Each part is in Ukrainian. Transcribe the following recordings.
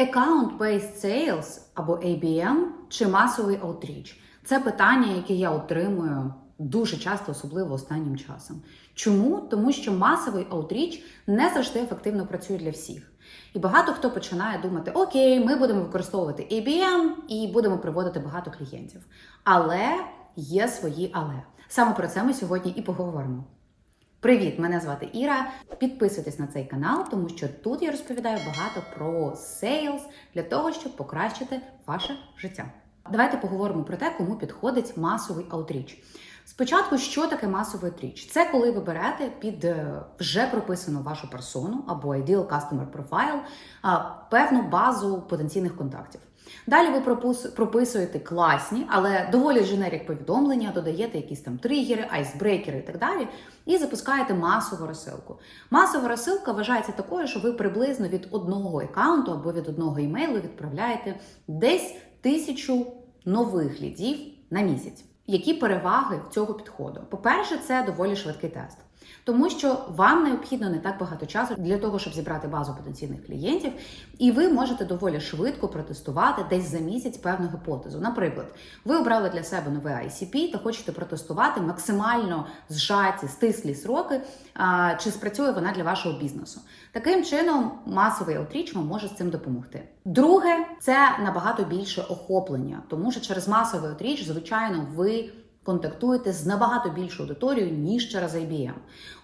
Account-based sales або ABM чи масовий outreach – це питання, яке я отримую дуже часто, особливо останнім часом. Чому? Тому що масовий outreach не завжди ефективно працює для всіх. І багато хто починає думати: Окей, ми будемо використовувати ABM і будемо приводити багато клієнтів. Але є свої але. Саме про це ми сьогодні і поговоримо. Привіт! Мене звати Іра. Підписуйтесь на цей канал, тому що тут я розповідаю багато про сейлс для того, щоб покращити ваше життя. Давайте поговоримо про те, кому підходить масовий аутріч. Спочатку, що таке масовий аутріч? Це коли ви берете під е, вже прописану вашу персону або Ideal Customer Profile певну базу потенційних контактів. Далі ви прописуєте класні, але доволі дженерік повідомлення, додаєте якісь там тригери, айсбрейкери і так далі, і запускаєте масову розсилку. Масова розсилка вважається такою, що ви приблизно від одного аккаунту або від одного імейлу відправляєте десь тисячу нових лідів на місяць. Які переваги цього підходу? По-перше, це доволі швидкий тест. Тому що вам необхідно не так багато часу для того, щоб зібрати базу потенційних клієнтів, і ви можете доволі швидко протестувати десь за місяць певну гіпотезу. Наприклад, ви обрали для себе нове ICP та хочете протестувати максимально зжаті, стислі сроки, а, чи спрацює вона для вашого бізнесу. Таким чином, масовий аутріч вам може з цим допомогти. Друге, це набагато більше охоплення, тому що через масовий аутріч, звичайно, ви контактуєте з набагато більшою аудиторією, ніж через IBM.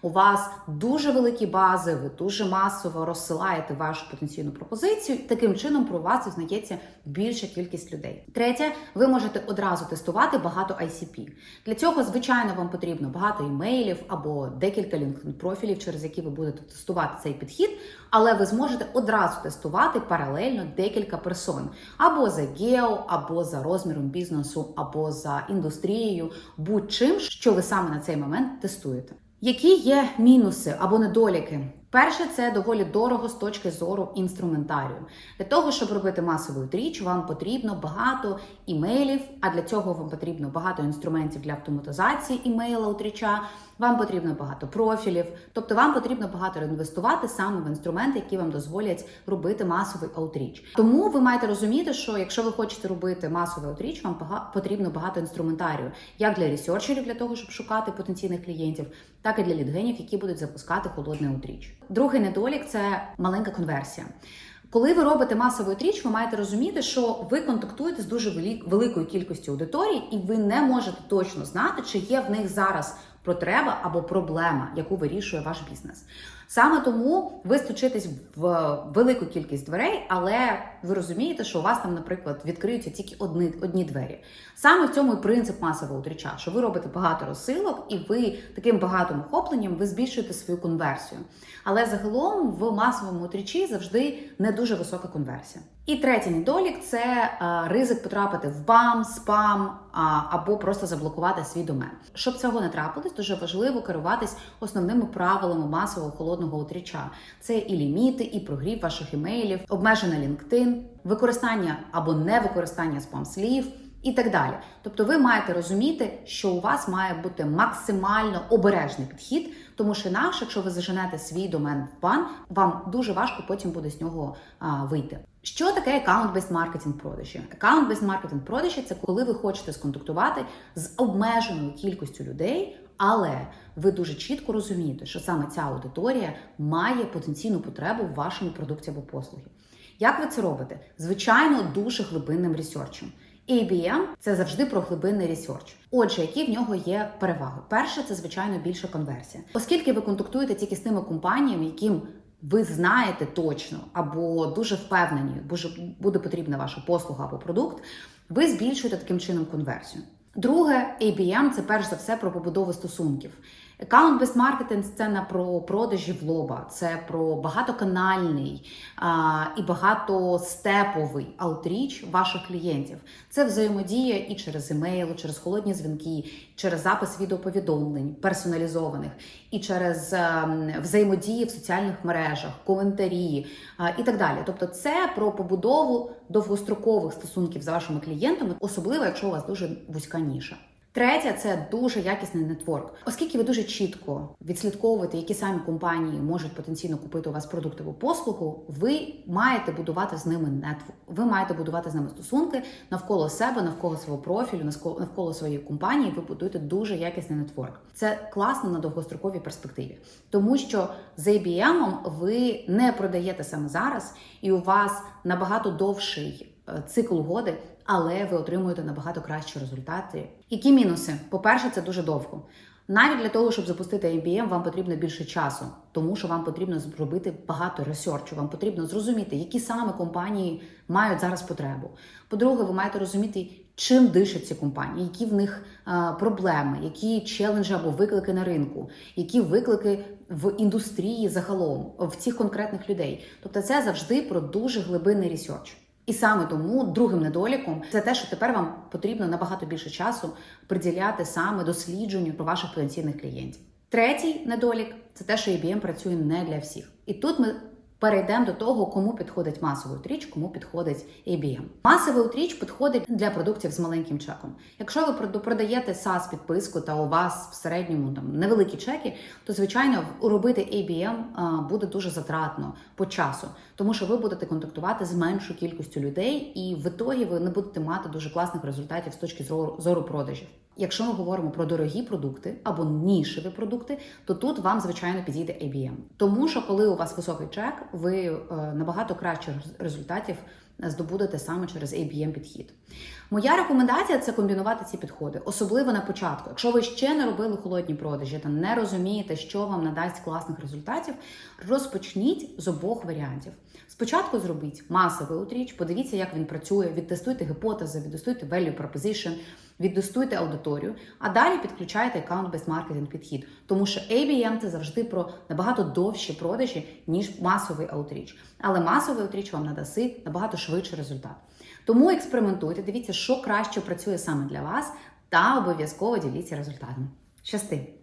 У вас дуже великі бази, ви дуже масово розсилаєте вашу потенційну пропозицію. Таким чином про вас дізнається більша кількість людей. Третє, ви можете одразу тестувати багато ICP. Для цього, звичайно, вам потрібно багато імейлів або декілька LinkedIn профілів, через які ви будете тестувати цей підхід, але ви зможете одразу тестувати паралельно декілька персон або за гео, або за розміром бізнесу, або за індустрією, будь-чим, що ви саме на цей момент тестуєте. Які є мінуси або недоліки? Перше, це доволі дорого з точки зору інструментарію. Для того, щоб робити масову тріч, вам потрібно багато імейлів, а для цього вам потрібно багато інструментів для автоматизації імейла утріча. Вам потрібно багато профілів, тобто вам потрібно багато інвестувати саме в інструменти, які вам дозволять робити масовий аутріч. Тому ви маєте розуміти, що якщо ви хочете робити масовий аутріч, вам потрібно багато інструментарію, як для ресерчерів, для того, щоб шукати потенційних клієнтів, так і для лідгенів, які будуть запускати холодний аутріч. Другий недолік це маленька конверсія. Коли ви робите масову тріч, ви маєте розуміти, що ви контактуєте з дуже великою кількістю аудиторій, і ви не можете точно знати, чи є в них зараз потреба або проблема, яку вирішує ваш бізнес. Саме тому ви стучитесь в велику кількість дверей, але ви розумієте, що у вас там, наприклад, відкриються тільки одні, одні двері. Саме в цьому і принцип масового тріча, що ви робите багато розсилок, і ви таким багатим охопленням ви збільшуєте свою конверсію. Але загалом в масовому трічі завжди не дуже висока конверсія. І третій недолік це е, ризик потрапити в бам, спам а, або просто заблокувати свій домен. Щоб цього не трапилось, дуже важливо керуватись основними правилами масового холодного утріча. Це і ліміти, і прогрів ваших імейлів, обмежене LinkedIn, використання або невикористання спам-слів. І так далі. Тобто ви маєте розуміти, що у вас має бути максимально обережний підхід, тому що інакше, якщо ви заженете свій домен в бан, вам дуже важко потім буде з нього а, вийти. Що таке аккаунт-based маркетинг продажі? Аккаунт-based маркетинг продажі це коли ви хочете сконтактувати з обмеженою кількістю людей, але ви дуже чітко розумієте, що саме ця аудиторія має потенційну потребу в вашому продукті або послугі. Як ви це робите? Звичайно, дуже глибинним ресерчем. ABM – це завжди про глибинний ресерч. Отже, які в нього є переваги? Перше, це звичайно більша конверсія, оскільки ви контактуєте тільки з тими компаніями, яким ви знаєте точно або дуже впевнені, бо буде потрібна ваша послуга або продукт, ви збільшуєте таким чином конверсію. Друге, ABM – це перш за все про побудову стосунків. Аккаунт без маркетинг це не про продажі в лоба, це про багатоканальний а, і багатостеповий аутріч ваших клієнтів. Це взаємодія і через емейл, через холодні дзвінки, через запис відеоповідомлень персоналізованих, і через ем, взаємодії в соціальних мережах, коментарі а, і так далі. Тобто, це про побудову довгострокових стосунків з вашими клієнтами, особливо якщо у вас дуже вузька ніша. Третє це дуже якісний нетворк. Оскільки ви дуже чітко відслідковуєте, які самі компанії можуть потенційно купити у вас продукт або послугу, ви маєте будувати з ними нетворк. Ви маєте будувати з ними стосунки навколо себе, навколо свого профілю, навколо- своєї компанії. Ви будуєте дуже якісний нетворк. Це класно на довгостроковій перспективі, тому що з ABM ви не продаєте саме зараз, і у вас набагато довший е, цикл угоди, але ви отримуєте набагато кращі результати. Які мінуси? По-перше, це дуже довго. Навіть для того, щоб запустити ABM, вам потрібно більше часу, тому що вам потрібно зробити багато ресерчу, вам потрібно зрозуміти, які саме компанії мають зараз потребу. По-друге, ви маєте розуміти, чим дишать ці компанії, які в них е, проблеми, які челенджі або виклики на ринку, які виклики в індустрії загалом, в цих конкретних людей. Тобто, це завжди про дуже глибинний ресерч. І саме тому другим недоліком це те, що тепер вам потрібно набагато більше часу приділяти саме дослідженню про ваших потенційних клієнтів. Третій недолік це те, що IBM працює не для всіх. І тут ми перейдемо до того, кому підходить масовий утріч, кому підходить ABM. Масовий утріч підходить для продуктів з маленьким чеком. Якщо ви прода- продаєте SaaS підписку та у вас в середньому там невеликі чеки, то звичайно робити ABM буде дуже затратно по часу, тому що ви будете контактувати з меншою кількістю людей, і в ітогі ви не будете мати дуже класних результатів з точки зору продажів. Якщо ми говоримо про дорогі продукти або нішеві продукти, то тут вам звичайно підійде ABM. Тому що коли у вас високий чек, ви е, набагато кращих результатів здобудете саме через ABM підхід. Моя рекомендація це комбінувати ці підходи, особливо на початку. Якщо ви ще не робили холодні продажі та не розумієте, що вам надасть класних результатів, розпочніть з обох варіантів. Спочатку зробіть масовий утріч, подивіться, як він працює, відтестуйте гіпотези, відтестуйте value proposition, відтестуйте аудиторію, а далі підключайте account-based marketing підхід, тому що ABM це завжди про набагато довші продажі, ніж масовий аутріч. Але масовий аутріч вам надаси набагато швидший результат. Тому експериментуйте, дивіться, що краще працює саме для вас, та обов'язково діліться результатами. Щасти!